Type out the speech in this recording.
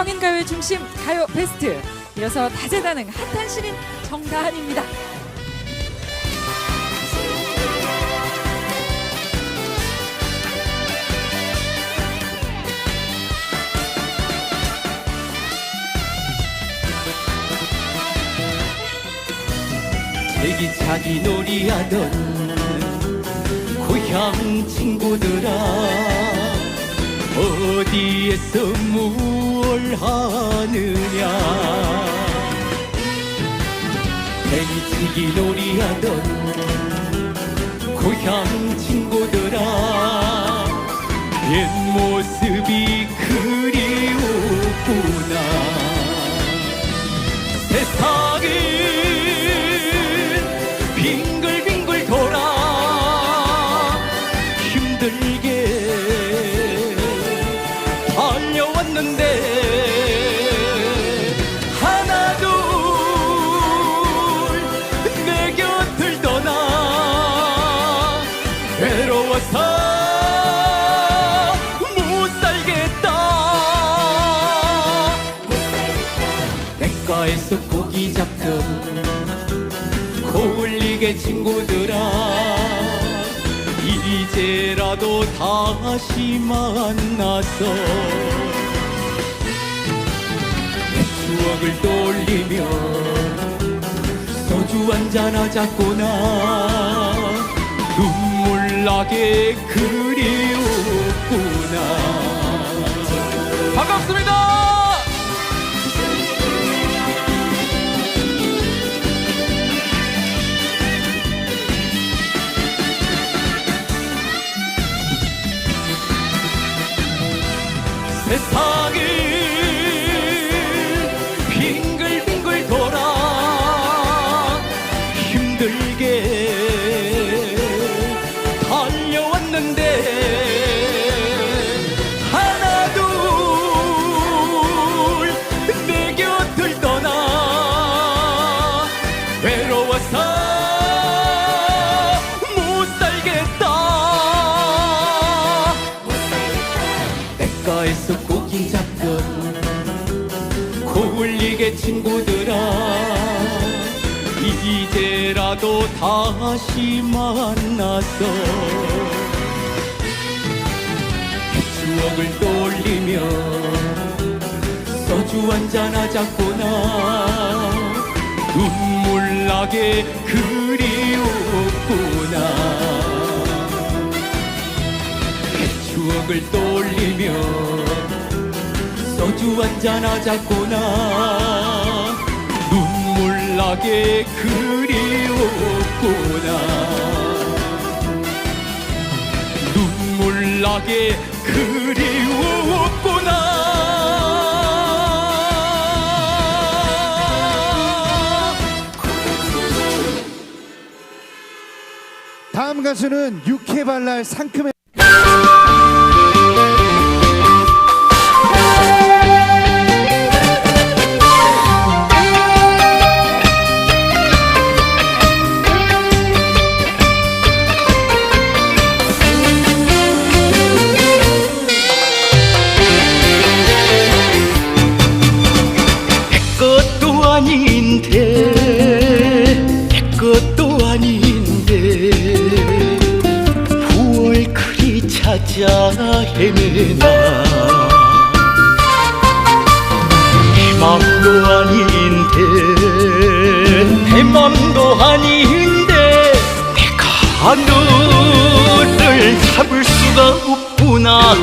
광인가요의 중심 가요 베스트 이어서 다재다능 핫한 신인 정다한입니다. 대기차기 놀이하던 고향 친구들아 어디에서 뭘 하느냐? 대기치기 놀이하던 고향 친구들아 옛 모습이 그리 외로워서 못 살겠다. 냇가에서 고기 잡던 고울리게 친구들아 이제라도 다시 만나서 내 추억을 떠올리며 소주 한잔 하자꾸나 나게 그리웠구나. 반갑습니다! 세상이 친구들아 이제라도 다시 그 추억을 떠올리며 소주 한잔 하자꾸나. 눈물 나게 그리웠구나. 추억을 떠올리며 소주 한잔 하자꾸나 나게 그리웠구나. 눈물 나게 그리웠구나. 다음 가수는 육회발랄 상큼의 나 내 맘도 아닌데 내 맘도 아닌데 내가 너를 잡을 수가 없구나.